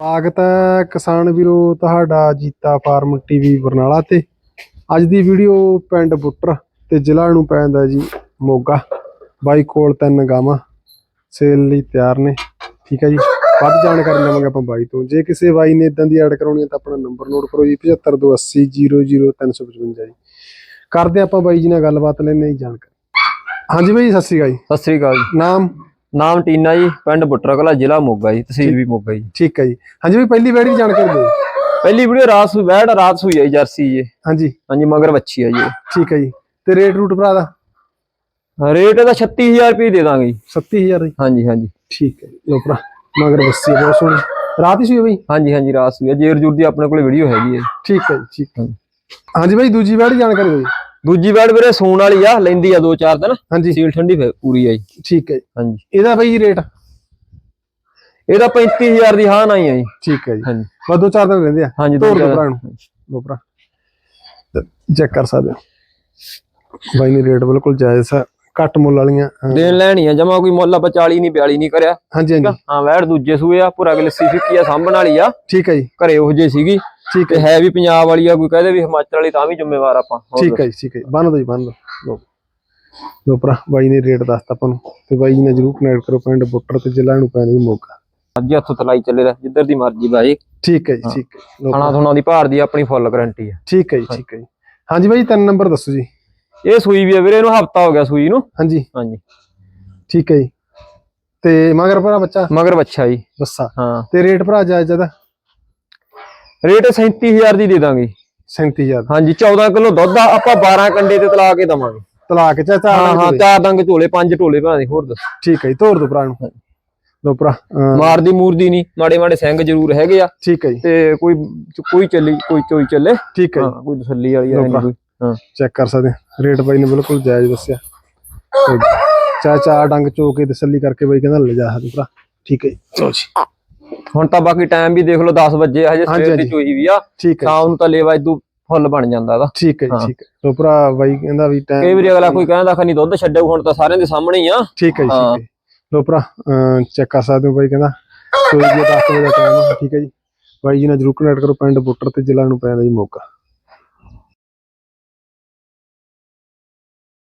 ਸਵਾਗਤ ਹੈ ਕਿਸਾਨ ਵੀਰੋ ਤੁਹਾਡਾ ਜੀਤਾ ਫਾਰਮ ਟੀਵੀ ਬਰਨਾਲਾ ਤੇ। ਅੱਜ ਦੀ ਵੀਡੀਓ ਪਿੰਡ ਬੁੱਟਰ ਤੇ ਜ਼ਿਲ੍ਹਾ ਨੂੰ ਪੈਂਦਾ ਜੀ ਮੋਗਾ। ਬਾਈ ਕੋਲ ਤਿੰਨ ਗਾਵਾਂ ਸੇਲ ਲਈ ਤਿਆਰ ਨੇ। ਠੀਕ ਹੈ ਜੀ ਵੱਧ ਜਾਣਕਾਰੀ ਲਵਾਂਗੇ ਆਪਾਂ ਬਾਈ ਤੋਂ। ਜੇ ਕਿਸੇ ਬਾਈ ਨੇ ਇਦਾਂ ਦੀ ਐਡ ਕਰਾਉਣੀ ਹੈ ਤਾਂ ਆਪਣਾ ਨੰਬਰ ਨੋਟ ਕਰੋ ਜੀ 7528000355 ਜੀ। ਕਰਦੇ ਆਪਾਂ ਬਾਈ ਜੀ ਨਾਲ ਗੱਲਬਾਤ ਲੈਣੇ ਜਾਣਕਾਰੀ। ਹਾਂਜੀ ਬਾਈ ਸਤਿ ਸ਼੍ਰੀ ਅਕਾਲ ਜੀ। ਸਤਿ ਸ੍ਰੀ ਅਕਾਲ ਜੀ। ਨਾਮ? ਨਾਮ ਟੀਨਾ ਜੀ ਪਿੰਡ ਬੁੱਟਰ ਕਲਾ ਜ਼ਿਲ੍ਹਾ ਮੋਗਾ ਜੀ ਤਹਿਸੀਲ ਵੀ ਮੋਗਾ ਜੀ। ਠੀਕ ਹੈ ਜੀ। ਹਾਂਜੀ ਬਾਈ ਪਹਿਲੀ ਵੈੜੀ ਦੀ ਜਾਣਕਾਰੀ ਦਿਓ। ਪਹਿਲੀ ਵੀਡੀਓ ਰਾਤ ਸੂ ਵੈੜ ਰਾਤ ਸੂਈ ਆਈ ਜਰਸੀ ਜੀ। ਹਾਂਜੀ। ਹਾਂਜੀ ਮਗਰ ਵੱਛੀ ਆ ਜੀ। ਠੀਕ ਹੈ ਜੀ। ਤੇ ਰੇਟ ਰੂਟ ਭਰਾ ਦਾ? ਰੇਟ ਇਹਦਾ 36000 ਰੁਪਏ ਦੇ ਦਾਂਗੇ ਜੀ। 37000 ਦੀ ਹਾਂਜੀ ਹਾਂਜੀ। ਠੀਕ ਹੈ ਜੀ। ਲੋ ਭਰਾ ਮਗਰ ਹੈ ਬਹੁਤ ਸੋਹਣੀ। ਰਾਤ ਹੀ ਸੀ ਬਈ? ਹਾਂਜੀ ਹਾਂਜੀ ਰਾਤ ਸੂਈ ਆ। ਜੇਰ ਜੁਰ ਦੀ ਆਪਣੇ ਕੋਲ ਵੀਡੀਓ ਹੈਗੀ ਹੈ ਠੀਕ ਹੈ ਜੀ ਠੀਕ ਹੈ। ਹਾਂਜੀ। ਬਾਈ ਦੂਜੀ ਵੈੜ ਦੀ ਜਾਣਕਾਰੀ ਦਿਓ ਦੂਜੀ ਵੈੜ ਵੀਰੇ ਸੂਣ ਵਾਲੀ ਆ ਲੈਂਦੀ ਆ ਦੋ ਚਾਰ ਦਿਨ ਹਾਂਜੀ। ਸੀਲ ਠੰਡੀ ਪੂਰੀ ਆ ਜੀ। ਠੀਕ ਹੈ ਜੀ। ਹਾਂਜੀ। ਇਹਦਾ ਬਾਈ ਰੇਟ? ਇਹਦਾ 35000 ਦੀ ਹਾਂ ਨਹੀਂ ਆ ਜੀ। ਠੀਕ ਹੈ ਜੀ। ਹਾਂਜੀ। ਬਸ ਦੋ ਚਾਰ ਦਿਨ ਰਹਿੰਦੇ ਆ। ਹਾਂਜੀ ਦੋ ਦੋ ਚਾਰ- ਭਰਾ ਨੂੰ। ਲੋ ਭਰਾ। ਚੈੱਕ ਕਰ ਸਕਦੇ ਹੋ। ਬਾਈ ਨੇ ਰੇਟ ਬਿਲਕੁਲ ਜਾਇਜ਼ ਹੈ ਘੱਟ ਮੁੱਲ ਵਾਲੀਆਂ ਦੇਣ ਲੈਣੀ ਆ ਜਮਾ ਕੋਈ ਮੁੱਲ ਆਪਾਂ 40 ਨਹੀਂ 42 ਨਹੀਂ ਕਰਿਆ। ਹਾਂਜੀ ਹਾਂਜੀ। ਹਾਂ ਵੈੜ ਦੂਜੇ ਸੂਏ ਆ ਪੂਰਾ ਲੱਸੀ ਫਿੱਕੀ ਆ ਸਾਂਭਣ ਵਾਲੀ ਆ। ਠੀਕ ਹੈ ਜੀ। ਘਰੇ ਉਹ ਜੇ ਸੀਗੀ। ਠੀਕ ਹੈ ਹੈ ਵੀ ਪੰਜਾਬ ਵਾਲੀ ਆ ਕੋਈ ਕਹਦੇ ਵੀ ਹਿਮਾਚਲ ਵਾਲੀ ਤਾਂ ਵੀ ਜ਼ਿੰਮੇਵਾਰ ਆਪਾਂ। ਠੀਕ ਹੈ ਜੀ ਠੀਕ ਹੈ। ਬੰਨ ਦੋ ਜੀ ਬੰਨ ਦੋ ਲੋ ਭਰਾ ਬਾਈ ਨੇ ਰੇਟ ਦੱਸਤਾ ਆਪਾਂ ਨੂੰ। ਤੇ ਬਾਈ ਜੀ ਨੇ ਜਰੂਰ ਕਨੈਕਟ ਕਰੋ ਪਿੰਡ ਬੁੱਟਰ ਤੇ ਜ਼ਿਲ੍ਹਾ ਨੂੰ ਪੈਣਾ ਜੀ ਮੋਗਾ ਅੱਜ ਹੱਥੋਂ ਤਲਾਈ ਚੱਲੇ ਦਾ ਜਿੱਧਰ ਦੀ ਮਰਜ਼ੀ ਬਾਈ ਠੀਕ ਹੈ ਜੀ ਠੀਕ ਹੈ। ਖਾਣਾ ਥੋਣਾ ਦੀ ਭਾਰ ਦੀ ਆਪਣੀ ਫੁੱਲ ਗਾਰੰਟੀ ਆ। ਠੀਕ ਹੈ ਜੀ ਠੀਕ ਹੈ ਜੀ। ਹਾਂਜੀ ਬਾਈ ਤਿੰਨ ਨੰਬਰ ਦੱਸੋ ਜੀ। ਇਹ ਸੂਈ ਵੀ ਆ ਵੀਰੇ ਇਹਨੂੰ ਹਫਤਾ ਹੋ ਗਿਆ ਸੂਈ ਨੂੰ। ਹਾਂਜੀ। ਹਾਂਜੀ। ਠੀਕ ਹੈ ਜੀ। ਤੇ ਮਗਰ ਭਰਾ ਬੱਚਾ? ਮਗਰ ਬੱਚਾ ਜੀ। ਬੱਸਾ। ਹਾਂ। ਤੇ ਰੇਟ ਭਰਾ ਜਾਇਜ਼ ਦਾ ਰੇਟ 37000 ਦੀ ਦੇ ਦਾਂਗੇ। 37000 ਹਾਂਜੀ 14 ਕਿਲੋ ਦੁੱਧ ਆ ਆਪਾਂ 12 ਕੰਡੇ ਤੇ ਤਲਾ ਕੇ ਦਵਾਂਗੇ। ਤਲਾਕ ਚਾਚਾ ਹਾਂ ਹਾਂ ਚਾਰ ਡੰਗ ਝੋਲੇ ਪੰਜ ਢੋਲੇ ਭਾਵੇਂ ਹੋਰ ਦੱਸ। ਠੀਕ ਹੈ ਜੀ ਤੋਰ ਦੋ ਭਰਾ ਨੂੰ। ਲੋ ਭਰਾ ਮਾਰਦੀ ਮੂਰਦੀ ਨਹੀਂ ਮਾੜੇ ਮਾੜੇ ਸਿੰਘ ਜ਼ਰੂਰ ਹੈਗੇ ਆ। ਠੀਕ ਹੈ ਜੀ। ਤੇ ਕੋਈ ਕੋਈ ਚੱਲੀ ਕੋਈ ਚੋਈ ਚੱਲੇ। ਠੀਕ ਹੈ ਹਾਂ ਕੋਈ ਤਸੱਲੀ ਵਾਲੀ ਆ ਨਹੀਂ ਕੋਈ। ਹਾਂ। ਚੈੱਕ ਕਰ ਸਕਦੇ ਹਾਂ। ਰੇਟ ਬਾਈ ਨੇ ਬਿਲਕੁਲ ਜਾਇਜ਼ ਦੱਸਿਆ। ਚਾਚਾ ਡੰਗ ਚੋ ਕੇ ਤਸੱਲੀ ਕਰਕੇ ਬਾਈ ਕਹਿੰਦਾ ਲੈ ਜਾ ਸਕਦੇ ਭਰਾ। ਠੀਕ ਹੈ ਜੀ। ਚਲੋ ਜੀ। ਹੁਣ ਤਾਂ ਬਾਕੀ ਟਾਈਮ ਵੀ ਦੇਖ ਲਓ 10 ਵਜੇ ਹਜੇ ਸਵੇਰ ਦੀ। ਚੋਈ ਵੀ ਆ। ਸ਼ਾਮ ਨੂੰ ਤਾਂ ਲੇਵਾ ਇਦੂ ਫੁੱਲ ਬਣ ਜਾਂਦਾ ਇਹਦਾ ਠੀਕ ਹੈ। ਠੀਕ ਹੈ। ਲੋ ਭਰਾ ਬਾਈ ਕਹਿੰਦਾ ਵੀ ਕਈ ਟਾਈਮ ਵਾਰੀ ਅਗਲਾ ਕੋਈ ਕਹਿੰਦਾ ਖਨੀ ਦੁੱਧ ਛੱਡਿਓ ਹੁਣ ਤਾਂ ਸਾਰਿਆਂ ਦੇ ਸਾਹਮਣੇ ਹੀ ਆ। ਠੀਕ ਹੈ ਜੀ ਲੋ ਭਰਾ ਚੈੱਕ ਕਰ ਸਕਦੇ ਹੋ ਬਾਈ ਕਹਿੰਦਾ। ਕੋਈ ਜੀ 10 ਵਜੇ ਦਾ ਟਾਈਮ ਠੀਕ ਹੈ ਜੀ। ਬਾਈ ਜੀ ਨਾਲ ਜਰੂਰ ਕਨੈਕਟ ਕਰੋ ਪਿੰਡ ਬੁੱਟਰ ਤੇ ਜ਼ਿਲ੍ਹਾ ਨੂੰ ਪੈਂਦਾ ਜੀ ਮੋਗਾ